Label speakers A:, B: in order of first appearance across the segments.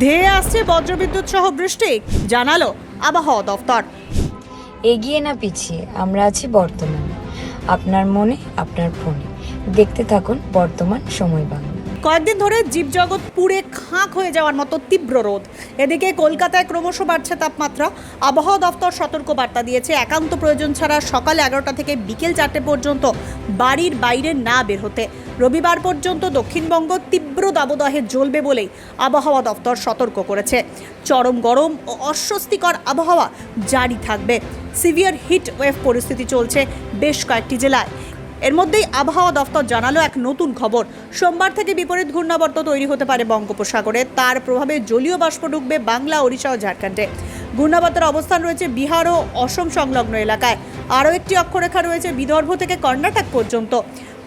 A: ধেয়ে আসছে বজ্রবিদ্যুৎ সহ বৃষ্টি, জানালো আবহাওয়া দফতর।
B: এগিয়ে না পিছিয়ে, আমরা আছি বর্তমানে। আপনার মনে, আপনার ফোনে। দেখতে থাকুন বর্তমান সময় বাংলা।
A: কয়েকদিন ধরে জীবজগৎ পুড়ে খাঁক হয়ে যাওয়ার মতো তীব্র রোদ। এদিকে কলকাতায় ক্রমশ বাড়ছে তাপমাত্রা। আবহাওয়া দফতর সতর্ক বার্তা দিয়েছে, একান্ত প্রয়োজন ছাড়া সকাল এগারোটা থেকে বিকেল চারটে পর্যন্ত বাড়ির বাইরে না বের হতে। রবিবার পর্যন্ত দক্ষিণবঙ্গ তীব্র দাবদাহে জ্বলবে বলেই আবহাওয়া দফতর সতর্ক করেছে। চরম গরম ও অস্বস্তিকর আবহাওয়া জারি থাকবে। সিভিয়ার হিট ওয়েভ পরিস্থিতি চলছে বেশ কয়েকটি জেলায়। এর মধ্যেই আবহাওয়া দফতর জানালো এক নতুন খবর। সোমবার থেকে বিপরীত ঘূর্ণাবর্ত তৈরি হতে পারে বঙ্গোপসাগরে। তার প্রভাবে জলীয় বাষ্প ঢুকবে বাংলা, ওড়িশা ও ঝাড়খণ্ডে। ঘূর্ণাবর্তার অবস্থান রয়েছে বিহার ও অসম সংলগ্ন এলাকায়। আরও একটি অক্ষরেখা রয়েছে বিদর্ভ থেকে কর্ণাটক পর্যন্ত।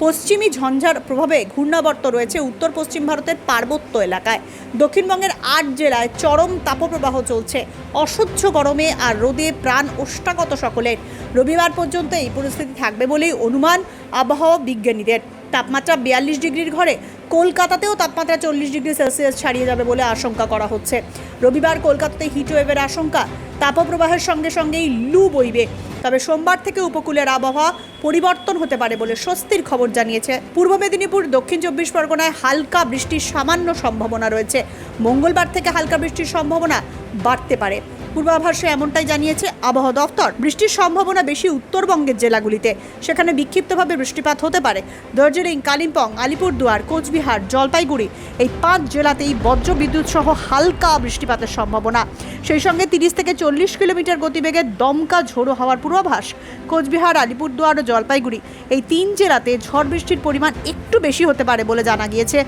A: পশ্চিমী ঝঞ্ঝার প্রভাবে ঘূর্ণাবর্ত রয়েছে উত্তর পশ্চিম ভারতের পার্বত্য এলাকায়। দক্ষিণবঙ্গের আট জেলায় চরম তাপপ্রবাহ চলছে। অসহ্য গরমে আর রোদে প্রাণ ওষ্ঠাগত সকলের। রবিবার পর্যন্ত এই পরিস্থিতি থাকবে বলেই অনুমান আবহাওয়া বিজ্ঞানীদের। তাপমাত্রা বিয়াল্লিশ ডিগ্রির ঘরে, কলকাতাতেও তাপমাত্রা চল্লিশ ডিগ্রি সেলসিয়াস ছাড়িয়ে যাবে বলে আশঙ্কা করা হচ্ছে। রবিবার কলকাতাতে হিটওয়েভের আশঙ্কা, তাপপ্রবাহের সঙ্গে সঙ্গেই লু বইবে। তবে সোমবার থেকে উপকূলের আবহাওয়া পরিবর্তন হতে পারে বলে স্বস্তির খবর জানিয়েছে। পূর্ব মেদিনীপুর, দক্ষিণ চব্বিশ পরগনায় হালকা বৃষ্টির সামান্য সম্ভাবনা রয়েছে। মঙ্গলবার থেকে হালকা বৃষ্টির সম্ভাবনা বাড়তে পারে। পূর্বাভাসে এমনটাই জানিয়েছে আবহাওয়া দফতর। বৃষ্টির সম্ভাবনা বেশি উত্তরবঙ্গের জেলাগুলিতে। সেখানে বিক্ষিপ্তভাবে বৃষ্টিপাত হতে পারে। দার্জিলিং, কালিম্পং, আলিপুরদুয়ার, কোচবিহার, জলপাইগুড়ি এই পাঁচ জেলাতেই বজ্র বিদ্যুৎ সহ হালকা বৃষ্টিপাতের সম্ভাবনা। সেই সঙ্গে তিরিশ থেকে চল্লিশ কিলোমিটার গতিবেগে দমকা ঝোড়ো হওয়ার পূর্বাভাস কোচবিহার, আলিপুরদুয়ার ও জলপাইগুড়ি। এই তিন জেলাতে ঝড় বৃষ্টির পরিমাণ একটু বেশি হতে পারে বলে জানা গিয়েছে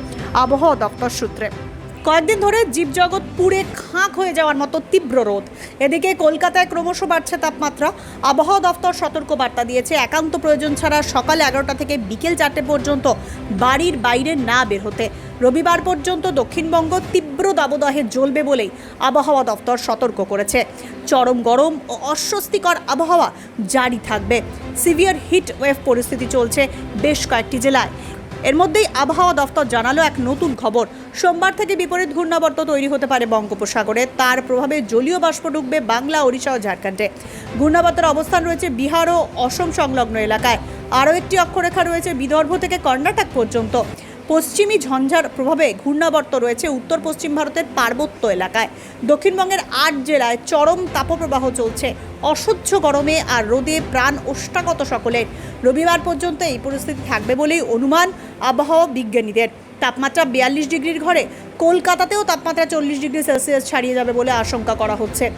A: আবহাওয়া দপ্তর সূত্রে। কয়েকদিন ধরে জীবজগৎ পুড়ে খাঁক হয়ে যাওয়ার মতো তীব্র রোদ। এদিকে কলকাতায় ক্রমশ বাড়ছে তাপমাত্রা। আবহাওয়া দফতর সতর্ক বার্তা দিয়েছে, একান্ত প্রয়োজন ছাড়া সকাল এগারোটা থেকে বিকেল চারটে পর্যন্ত বাড়ির বাইরে না বের হতে। রবিবার পর্যন্ত দক্ষিণবঙ্গ তীব্র দাবদাহে জ্বলবে বলেই আবহাওয়া দফতর সতর্ক করেছে। চরম গরম ও অস্বস্তিকর আবহাওয়া জারি থাকবে। সিভিয়ার হিট ওয়েভ পরিস্থিতি চলছে বেশ কয়েকটি জেলায়। এর মধ্যেই আবহাওয়া দফতর জানালো এক নতুন খবর। সোমবার থেকে বিপরীত ঘূর্ণাবর্ত তৈরি হতে পারে বঙ্গোপসাগরে। তার প্রভাবে জলীয় বাষ্প ঢুকবে বাংলা, ওড়িশা ও ঝাড়খণ্ডে। ঘূর্ণাবর্তের অবস্থান রয়েছে বিহার ও অসম সংলগ্ন এলাকায়। আরও একটি অক্ষরেখা রয়েছে বিদর্ভ থেকে কর্ণাটক পর্যন্ত। পশ্চিমী ঝঞ্ঝার প্রভাবে ঘূর্ণাবর্ত রয়েছে উত্তর পশ্চিম ভারতের পার্বত্য এলাকায়। দক্ষিণবঙ্গের আট জেলায় চরম তাপপ্রবাহ চলছে। অসহ্য গরমে আর রোদে প্রাণ ওষ্ঠাগত সকলের। রবিবার পর্যন্ত এই পরিস্থিতি থাকবে বলেই অনুমান আবহাওয়া বিজ্ঞানীদের। তাপমাত্রা বিয়াল্লিশ ডিগ্রির ঘরে, কলকাতাতেও তাপমাত্রা চল্লিশ ডিগ্রি সেলসিয়াস ছাড়িয়ে যাবে বলে আশঙ্কা করা হচ্ছে।